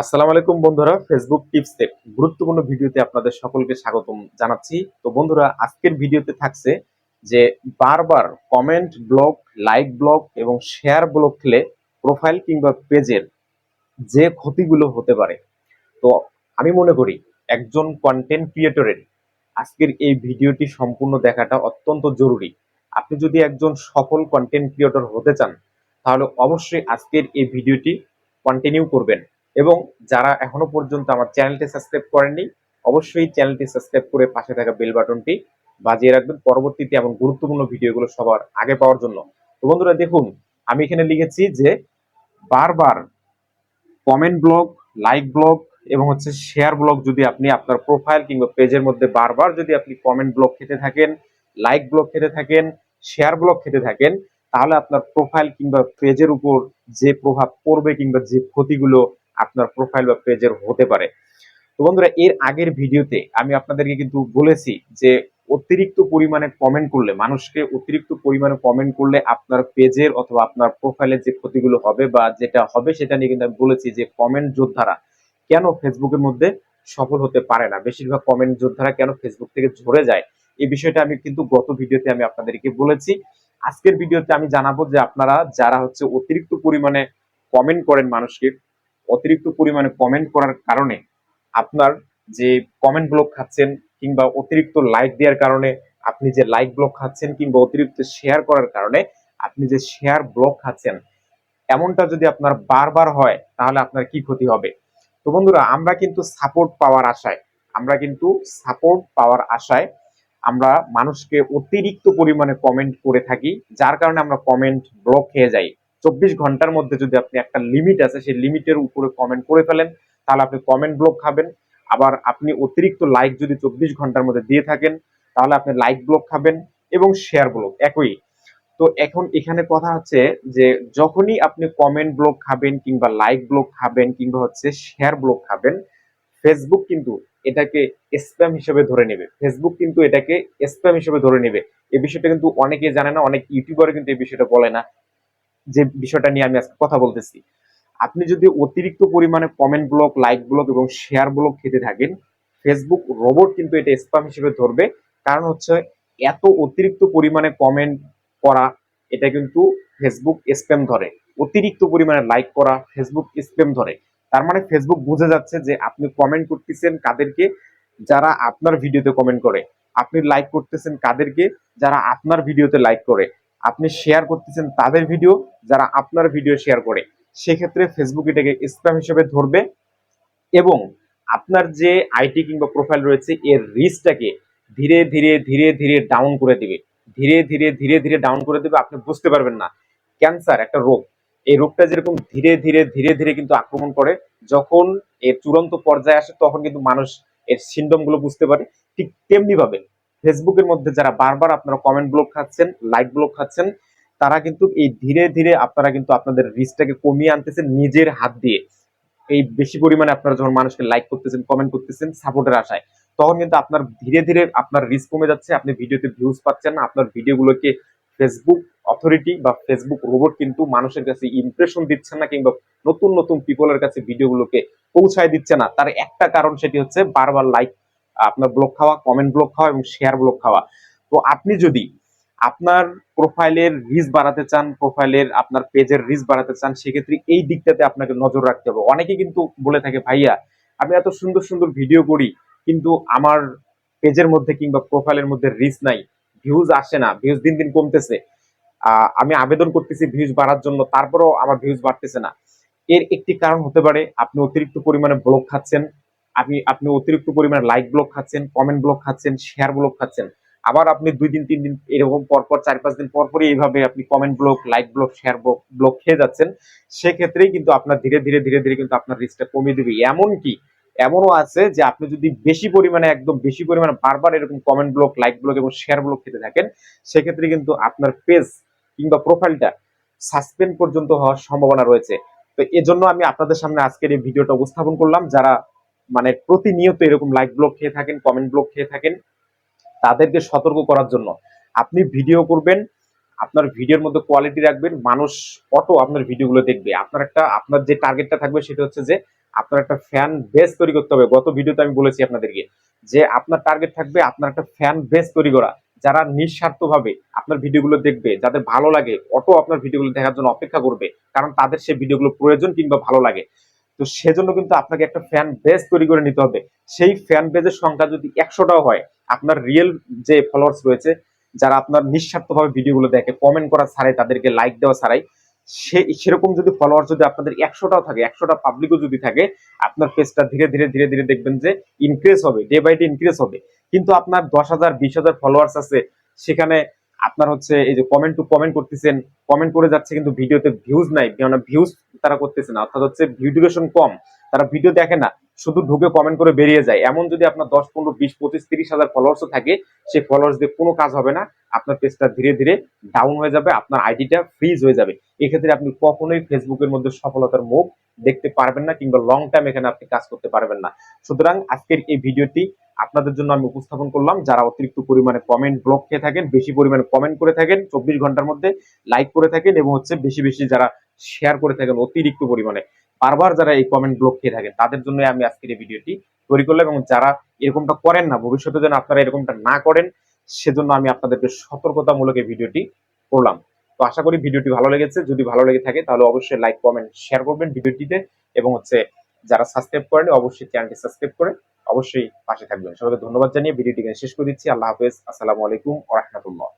আসসালামু আলাইকুম বন্ধুরা ফেসবুক টিপস গুরুত্বপূর্ণ ভিডিওতে আপনাদের সকলকে স্বাগতম জানাচ্ছি। তো বন্ধুরা, আজকের ভিডিওতে থাকছে যে বারবার কমেন্ট ব্লক লাইক ব্লক এবং শেয়ার ব্লক খেলে প্রোফাইল কিংবা পেজের যে ক্ষতিগুলো হতে পারে। তো আমি মনে করি, একজন কন্টেন্ট ক্রিয়েটরের আজকের এই ভিডিওটি সম্পূর্ণ দেখাটা অত্যন্ত জরুরি। আপনি যদি একজন সফল কন্টেন্ট ক্রিয়েটর হতে চান, তাহলে অবশ্যই আজকের এই ভিডিওটি কন্টিনিউ করবেন। এবং যারা এখনও পর্যন্ত আমার চ্যানেলটি সাবস্ক্রাইব করেননি, অবশ্যই চ্যানেলটি সাবস্ক্রাইব করে পাশে থাকা বেল বাটনটি বাজিয়ে রাখবেন। পরবর্তীতে এমন গুরুত্বপূর্ণ ভিডিওগুলো সবার আগে পাওয়ার জন্য। তো বন্ধুরা, দেখুন, আমি এখানে লিখেছি যে বারবার কমেন্ট ব্লগ, লাইক ব্লগ এবং হচ্ছে শেয়ার ব্লগ যদি আপনি আপনার প্রোফাইল কিংবা পেজের মধ্যে বারবার যদি আপনি কমেন্ট ব্লগ খেতে থাকেন, লাইক ব্লগ খেতে থাকেন, শেয়ার ব্লগ খেতে থাকেন, তাহলে আপনার প্রোফাইল কিংবা পেজের উপর যে প্রভাব পড়বে কিংবা যে ক্ষতিগুলো আপনার প্রোফাইল বা পেজের হতে পারে। তো বন্ধুরা, এর আগের ভিডিওতে আমি আপনাদেরকে কিন্তু বলেছি যে, অতিরিক্ত পরিমাণে কমেন্ট করলে, মানুষকে অতিরিক্ত পরিমাণে কমেন্ট করলে আপনার পেজের অথবা আপনার প্রোফাইলের যে ক্ষতিগুলো হবে বা যেটা হবে, সেটা নিয়ে কিন্তু আমি বলেছি যে কমেন্ট যোদ্ধারা কেন ফেসবুকের মধ্যে সফল হতে পারে না? বেশিরভাগ কমেন্ট যোদ্ধারা কেন ফেসবুক থেকে ঝরে যায়? এই বিষয়টা আমি কিন্তু গত ভিডিওতে আমি আপনাদেরকে বলেছি। আজকের ভিডিওতে আমি জানাব যে, আপনারা যারা হচ্ছে অতিরিক্ত পরিমাণে কমেন্ট করেন মানুষকে অতিরিক্ত পরিমাণে কমেন্ট করার কারণে আপনার যে কমেন্ট ব্লক খাচ্ছেন কিংবা অতিরিক্ত লাইক দেওয়ার কারণে আপনি যে লাইক ব্লক খাচ্ছেন কিংবা অতিরিক্ত শেয়ার করার কারণে আপনি যে শেয়ার ব্লক খাচ্ছেন, এমনটা যদি আপনার বারবার হয়, তাহলে আপনার কি ক্ষতি হবে? তো বন্ধুরা, আমরা কিন্তু সাপোর্ট পাওয়ার আশায়, আমরা কিন্তু সাপোর্ট পাওয়ার আশায় আমরা মানুষকে অতিরিক্ত পরিমাণে কমেন্ট করে থাকি, যার কারণে আমরা কমেন্ট ব্লক খেয়ে যাই। চব্বিশ ঘণ্টার মধ্যে যদি আপনি একটা লিমিট আছে, সেই লিমিটের উপরে কমেন্ট করে ফেলেন, তাহলে আপনি কমেন্ট ব্লক খাবেন। আবার আপনি অতিরিক্ত লাইক যদি চব্বিশ ঘণ্টার মধ্যে দিয়ে থাকেন, তাহলে আপনি লাইক ব্লক খাবেন এবং শেয়ার ব্লক একই। তো এখন এখানে কথা হচ্ছে যে, যখনই আপনি কমেন্ট ব্লক খাবেন কিংবা লাইক ব্লক খাবেন কিংবা হচ্ছে শেয়ার ব্লক খাবেন ফেসবুক কিন্তু এটাকে স্প্যাম হিসেবে ধরে নেবে। ফেসবুক কিন্তু এটাকে স্প্যাম হিসেবে ধরে নেবে। এই বিষয়টা কিন্তু অনেকে জানে না, অনেক ইউটিউবার কিন্তু এই বিষয়টা বলে না। যে বিষয়টা নিয়ে আমি আজকে কথা বলতেছি। আপনি যদি অতিরিক্ত পরিমাণে কমেন্ট ব্লক লাইক ব্লক এবং শেয়ার ব্লক খেতে থাকেন ফেসবুক রোবট কিন্তু এটা স্প্যাম হিসেবে ধরবে। কারণ হচ্ছে এত অতিরিক্ত পরিমাণে কমেন্ট করা, এটা কিন্তু ফেসবুক স্প্যাম ধরে। অতিরিক্ত পরিমাণে লাইক করা ফেসবুক স্প্যাম ধরে। তার মানে ফেসবুক বুঝে যাচ্ছে যে আপনি কমেন্ট করতেছেন কাদেরকে যারা আপনার ভিডিওতে কমেন্ট করে। আপনি লাইক করতেছেন কাদেরকে যারা আপনার ভিডিওতে লাইক করে। আপনি শেয়ার করতেছেন তাদের ভিডিও যারা আপনার ভিডিও শেয়ার করে। সেক্ষেত্রে ফেসবুক এটাকে স্প্যাম হিসেবে ধরবে এবং আপনার যে আইটি কিংবা প্রোফাইল রয়েছে, এর রিচটাকে ধীরে ধীরে ধীরে ধীরে ডাউন করে দিবে। ধীরে ধীরে ধীরে ধীরে ডাউন করে দিবে, আপনি বুঝতে পারবেন না। ক্যান্সার একটা রোগ। এই রোগটা যেরকম ধীরে ধীরে ধীরে ধীরে কিন্তু আক্রমণ করে, যখন এর চূড়ান্ত পর্যায়ে আসে, তখন কিন্তু মানুষ এর সিন্ডমগুলো বুঝতে পারে। ঠিক তেমনি ভাবে ফেসবুকের মধ্যে যারা বারবার আপনারা কমেন্ট ব্লক খাচ্ছেন লাইক ব্লক খাচ্ছেন, তারা কিন্তু এই ধীরে ধীরে আপনারা কিন্তু আপনাদের রিস্কটাকে কমিয়ে আনতেছেন নিজের হাত দিয়ে। এই বেশি পরিমাণে আপনারা যখন মানুষকে লাইক করতেছেন কমেন্ট করতেছেন সাপোর্টের আশায়, তখন কিন্তু আপনার ধীরে ধীরে আপনার রিস্ক কমে যাচ্ছে, আপনি ভিডিওতে ভিউজ পাচ্ছেন না, আপনার ভিডিওগুলোকে ফেসবুক অথরিটি বা ফেসবুক রোবট কিন্তু মানুষের কাছে ইমপ্রেশন দিচ্ছে না কিংবা নতুন নতুন পিপলের কাছে ভিডিওগুলোকে পৌঁছায় দিচ্ছে না। তার একটা কারণ সেটি হচ্ছে বারবার লাইক আপনার ব্লক খাওয়া কমেন্ট ব্লক খাওয়া এবং শেয়ার ব্লক খাওয়া। তো আপনি যদি আপনার প্রোফাইলের রিচ বাড়াতে চান প্রোফাইলের আপনার পেজের রিচ বাড়াতে চান, সেক্ষেত্রে এই দিকটাতে আপনাকে নজর রাখতে হবে। অনেকে কিন্তু বলে থাকে, ভাইয়া, আমি এত সুন্দর সুন্দর ভিডিও করি, কিন্তু আমার পেজের মধ্যে কিংবা প্রোফাইলের মধ্যে রিচ নাই। ভিউজ আসে না ভিউজ দিন দিন কমতেছে। আমি আবেদন করতেছি ভিউজ বাড়ার জন্য, তারপরেও আমার ভিউজ বাড়তেছে না। এর একটি কারণ হতে পারে, আপনি অতিরিক্ত পরিমাণে ব্লক খাচ্ছেন আপনি আপনি অতিরিক্ত পরিমাণে লাইক ব্লক খাচ্ছেন কমেন্ট ব্লক খাচ্ছেন শেয়ার ব্লক খাচ্ছেন। আবার আপনি দুই দিন, তিন দিন এরকম পরপর চার পাঁচ দিন পর পরই এইভাবে আপনি comment block like block share block খেয়ে যাচ্ছেন। সেক্ষেত্রেই কিন্তু আপনার ধীরে ধীরে ধীরে ধীরে কিন্তু আপনার রিস্কটা কমিয়ে দেবে। এমন কি এমনও আছে যে আপনি যদি বেশি পরিমাণে, একদম বেশি পরিমাণে বারবার এরকম কমেন্ট ব্লক লাইক ব্লক এবং শেয়ার ব্লক খেতে থাকেন, সেক্ষেত্রে কিন্তু আপনার পেজ কিংবা প্রোফাইলটা সাসপেন্ড পর্যন্ত হওয়ার সম্ভাবনা রয়েছে। তো এজন্য আমি আপনাদের সামনে আজকের এই ভিডিওটা উপস্থাপন করলাম। যারা মানে প্রতিনিয়ত এরকম লাইক ব্লক খেয়ে থাকেন কমেন্ট ব্লক খেয়ে থাকেন, তাদেরকে সতর্ক করার জন্য। আপনি ভিডিও করবেন, আপনার ভিডিওর মধ্যে কোয়ালিটি রাখবেন, মানুষ অটো আপনার ভিডিওগুলো দেখবে। আপনার একটা, আপনার যে টার্গেটটা থাকবে সেটা হচ্ছে যে আপনার একটা ফ্যান বেস তৈরি করতে হবে। গত ভিডিওতে আমি বলেছি আপনাদেরকে যে আপনার টার্গেট থাকবে আপনার একটা ফ্যান বেস তৈরি করা। যারা নিঃস্বার্থভাবে আপনার ভিডিওগুলো দেখবে, যাদের ভালো লাগে অটো আপনার ভিডিওগুলো দেখার জন্য অপেক্ষা করবে, কারণ তাদের সেই ভিডিওগুলো প্রয়োজন কিংবা ভালো লাগে। তো সেজন্য কিন্তু আপনাকে একটা ফ্যান বেস তৈরি করে নিতে হবে। সেই ফ্যান বেজের সংখ্যা যদি একশোটাও হয়, আপনার রিয়েল যে ফলোয়ার্স রয়েছে, যারা আপনার নিঃস্বার্থভাবে ভিডিওগুলো দেখে কমেন্ট করা ছাড়াই, তাদেরকে লাইক দেওয়া ছাড়াই, সে, সেরকম যদি ফলোয়ার যদি আপনাদের একশোটাও থাকে, একশোটা পাবলিকও যদি থাকে, আপনার পেজটা ধীরে ধীরে ধীরে ধীরে দেখবেন যে ইনক্রিজ হবে ডে বাই ডে ইনক্রিজ হবে। কিন্তু আপনার দশ হাজার, বিশ হাজার ফলোয়ার্স আছে, সেখানে আপনার হচ্ছে এই যে কমেন্ট টু কমেন্ট করতেছেন কমেন্ট করে যাচ্ছে কিন্তু ভিডিওতে ভিউজ নাই মানে ভিউজ তারা করতেছে না। অর্থাৎ হচ্ছে ভিউ ডিউরেশন কম, তারা ভিডিও দেখে না, শুধু ঢুকে কমেন্ট করে বেরিয়ে যায়। এমন যদি আপনার দশ, পনেরো, বিশ, পঁচিশ, তিরিশ হাজার ফলোয়ার্সও থাকে, সেই ফলোয়ার্স দিয়ে কোনো কাজ হবে না। আপনার পেজটা ধীরে ধীরে ডাউন হয়ে যাবে, আপনার আইডিটা ফ্রিজ হয়ে যাবে। এক্ষেত্রে আপনি কখনোই ফেসবুকের মধ্যে সফলতার মুখ দেখতে পারবেন না, কিংবা লং টাইম এখানে আপনি কাজ করতে পারবেন না। সুতরাং আজকের এই ভিডিওটি আপনাদের জন্য আমি উপস্থাপন করলাম। যারা অতিরিক্ত পরিমাণে কমেন্ট ব্লক খেয়ে থাকেন, বেশি পরিমাণে কমেন্ট করে থাকেন, চব্বিশ ঘণ্টার মধ্যে লাইক করে থাকেন এবং হচ্ছে বেশি বেশি যারা শেয়ার করে থাকেন অতিরিক্ত পরিমাণে। বারবার যারা এই কমেন্ট ব্লক খেয়ে থাকেন, তাদের জন্য আমি আজকের এই ভিডিওটি তৈরি করলাম এবং যারা এরকমটা করেন না, ভবিষ্যতে যেন আপনারা এরকমটা না করেন, সেজন্য আমি আপনাদেরকে সতর্কতামূলক এই ভিডিওটি করলাম। তো আশা করি ভিডিওটি ভালো লেগেছে। যদি ভালো লেগে থাকে, তাহলে অবশ্যই লাইক কমেন্ট শেয়ার করবেন ভিডিওটিতে এবং হচ্ছে যারা সাবস্ক্রাইব করেন অবশ্যই চ্যানেলটি সাবস্ক্রাইব করে অবশ্যই পাশে থাকবেন। সবাইকে ধন্যবাদ জানিয়ে ভিডিওটি শেষ করে দিচ্ছি। আল্লাহ হাফেজ। আসসালামু আলাইকুম ওয়া রাহমাতুল্লাহ।